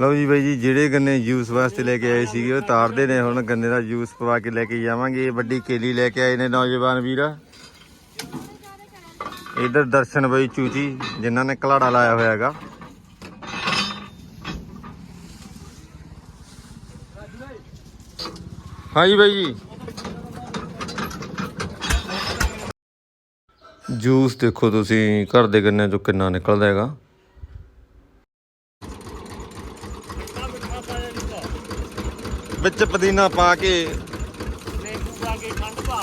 ਲਓ ਜੀ ਬਾਈ ਜੀ, ਜਿਹੜੇ ਗੰਨੇ ਜੂਸ ਵਾਸਤੇ ਲੈ ਕੇ ਆਏ ਸੀਗੇ, ਉਹ ਤਾਰਦੇ ਨੇ ਹੁਣ, ਗੰਨੇ ਦਾ ਜੂਸ ਪਵਾ ਕੇ ਲੈ ਕੇ ਜਾਵਾਂਗੇ। ਇਹ ਵੱਡੀ ਕੇਲੀ ਲੈ ਕੇ ਆਏ ਨੇ ਨੌਜਵਾਨ ਵੀਰ। ਇਧਰ ਦਰਸ਼ਨ ਬਾਈ ਚੂਚੀ, ਜਿਨ੍ਹਾਂ ਨੇ ਕਲਾੜਾ ਲਾਇਆ ਹੋਇਆ ਹੈਗਾ। ਹਾਂਜੀ ਬਾਈ ਜੀ। ਜੂਸ ਦੇਖੋ ਤੁਸੀਂ, ਘਰ ਦੇ ਗੰਨਿਆਂ ਚੋਂ ਕਿੰਨਾ ਨਿਕਲਦਾ ਹੈਗਾ। ਵਿੱਚ ਪੁਦੀਨਾ ਪਾ ਕੇ। ਨਿੰਬੂ ਪਾ ਕੇ ਖੰਡ ਪਾ।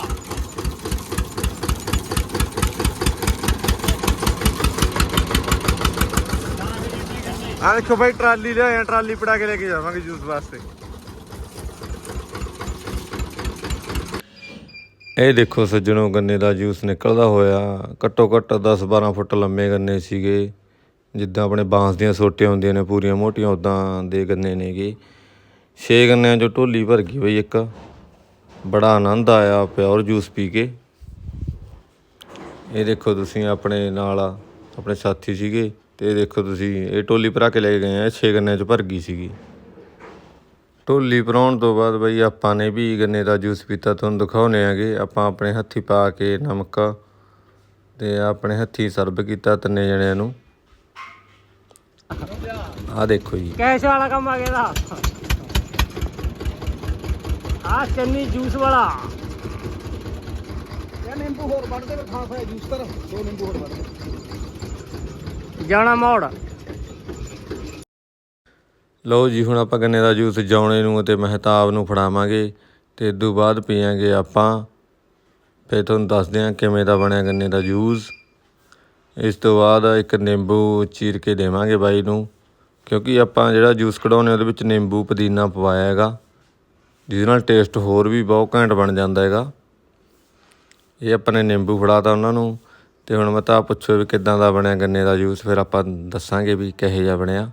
ਆ ਦੇਖੋ ਟਰਾਲੀ ਲਿਆਏ ਟਰਾਲੀ ਪੜਾ ਕੇ ਲੈ ਕੇ ਜਾਵਾਂਗੇ ਜੂਸ ਵਾਸਤੇ। ਇਹ ਦੇਖੋ ਸੱਜਣੋ ਗੰਨੇ ਦਾ ਜੂਸ ਨਿਕਲਦਾ ਹੋਇਆ। ਘੱਟੋ ਘੱਟ 10 12 ਫੁੱਟ ਲੰਮੇ ਗੰਨੇ ਸੀਗੇ। ਜਿੱਦਾਂ ਆਪਣੇ ਬਾਂਸ ਦੀਆਂ ਸੋਟੀਆਂ ਹੁੰਦੀਆਂ ਨੇ ਪੂਰੀਆਂ ਮੋਟੀਆਂ ਉਦਾਂ ਦੇ ਗੰਨੇ ਨੇਗੇ। ਛੇ ਗੰਨਿਆਂ ਚੋਂ ਢੋਲੀ ਭਰ ਗਈ ਬਈ ਇੱਕ। ਬੜਾ ਆਨੰਦ ਆਇਆ ਪਿਓਰ ਜੂਸ ਪੀ ਕੇ। ਇਹ ਦੇਖੋ ਤੁਸੀਂ ਆਪਣੇ ਨਾਲ ਆਪਣੇ ਸਾਥੀ ਸੀਗੇ ਤੇ ਇਹ ਦੇਖੋ ਤੁਸੀਂ, ਇਹ ਟੋਲੀ ਭਰਾ ਕੇ ਲੈ ਕੇ ਗਏ ਆ ਛੇ ਗੰਨਿਆਂ ਚ ਭਰ ਗਈ ਸੀਗੀ। ਢੋਲੀ ਭਰਾਉਣ ਤੋਂ ਬਾਅਦ ਬਈ ਆਪਾਂ ਨੇ ਵੀ ਗੰਨੇ ਦਾ ਜੂਸ ਪੀਤਾ, ਤੁਹਾਨੂੰ ਦਿਖਾਉਨੇ ਆਗੇ। ਆਪਾਂ ਆਪਣੇ ਹੱਥੀ ਪਾ ਕੇ ਨਮਕ ਤੇ ਆਪਣੇ ਹੱਥੀ ਸਰਵ ਕੀਤਾ ਤਿੰਨੇ ਜਣਿਆਂ ਨੂੰ। ਆਹ ਦੇਖੋ ਜੀ। ਕੈਸ਼ ਵਾਲਾ ਕੰਮ ਆ ਗਿਆ ਦਾ ਆ ਚੰਨੀ ਜੂਸ ਵਾਲਾ। ਯਾ ਨਿੰਬੂ ਹੋਰ ਵੱਢ ਦੇ ਖਾ ਖਾ ਜੂਸ ਕਰ ਦੋ ਨਿੰਬੂ ਹੋਰ ਵੱਢ ਦੇ। ਜਾਣਾ ਮੋੜ। ਲਓ ਜੀ ਹੁਣ ਆਪਾਂ ਗੰਨੇ ਦਾ ਜੂਸ ਜਾਉਣੇ ਨੂੰ ਅਤੇ ਮਹਿਤਾਬ ਨੂੰ ਫੜਾਵਾਂਗੇ ਤੇ ਤੋਂ ਬਾਅਦ ਪੀਾਂਗੇ ਆਪਾਂ। ਫਿਰ ਤੁਹਾਨੂੰ ਦੱਸਦੇ ਹਾਂ ਕਿਵੇਂ ਦਾ ਬਣਿਆ ਗੰਨੇ ਦਾ ਜੂਸ। ਇਸ ਤੋਂ ਬਾਅਦ ਇੱਕ ਨਿੰਬੂ ਚੀਰ ਕੇ ਦੇਵਾਂਗੇ ਬਾਈ ਨੂੰ ਕਿਉਂਕਿ ਆਪਾਂ ਜਿਹੜਾ ਜੂਸ ਕਢਾਉਨੇ ਉਹਦੇ ਵਿੱਚ ਨਿੰਬੂ ਪੁਦੀਨਾ ਪਵਾਇਆ ਹੈਗਾ। ਜਿਹਦੇ ਨਾਲ ਟੇਸਟ ਹੋਰ ਵੀ ਬਹੁਤ ਘੈਂਟ ਬਣ ਜਾਂਦਾ ਹੈਗਾ। ਇਹ ਆਪਾਂ ਨੇ ਨਿੰਬੂ ਫੜਾਤਾ ਉਹਨਾਂ ਨੂੰ ਤੇ ਹੁਣ ਮੈਂ ਤਾਂ ਪੁੱਛੋ ਵੀ ਕਿੱਦਾਂ ਦਾ ਬਣਿਆ ਗੰਨੇ ਦਾ ਜੂਸ ਫਿਰ ਆਪਾਂ ਦੱਸਾਂਗੇ ਵੀ ਕਿਹੋ ਜਿਹਾ ਬਣਿਆ।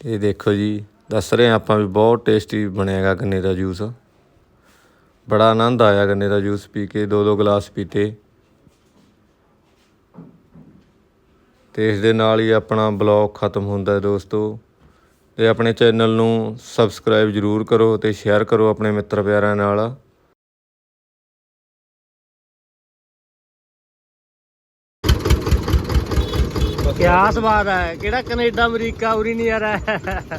ਇਹ ਦੇਖੋ ਜੀ, ਦੱਸ ਰਹੇ ਹਾਂ ਆਪਾਂ ਵੀ ਬਹੁਤ ਟੇਸਟੀ ਬਣਿਆਗਾ ਗੰਨੇ ਦਾ ਜੂਸ ਬੜਾ ਆਨੰਦ ਆਇਆ ਗੰਨੇ ਦਾ ਜੂਸ ਪੀ ਕੇ, ਦੋ ਦੋ ਗਲਾਸ ਪੀਤੇ। ਤੇ ਇਸ ਦੇ ਨਾਲ ਹੀ ਆਪਣਾ ਬਲੌਗ ਖਤਮ ਹੁੰਦਾ ਹੈ ਦੋਸਤੋ। ਤੇ ਆਪਣੇ ਚੈਨਲ ਨੂੰ ਸਬਸਕ੍ਰਾਈਬ ਜਰੂਰ ਕਰੋ ਤੇ ਸ਼ੇਅਰ ਕਰੋ ਆਪਣੇ ਮਿੱਤਰ ਪਿਆਰਿਆਂ ਨਾਲ। ਕਿਆ ਸਵਾਦ ਹੈ, ਕਿਹੜਾ ਕੈਨੇਡਾ, ਅਮਰੀਕਾ, ਉਰੀ ਨਹੀਂ ਆ ਰਿਹਾ।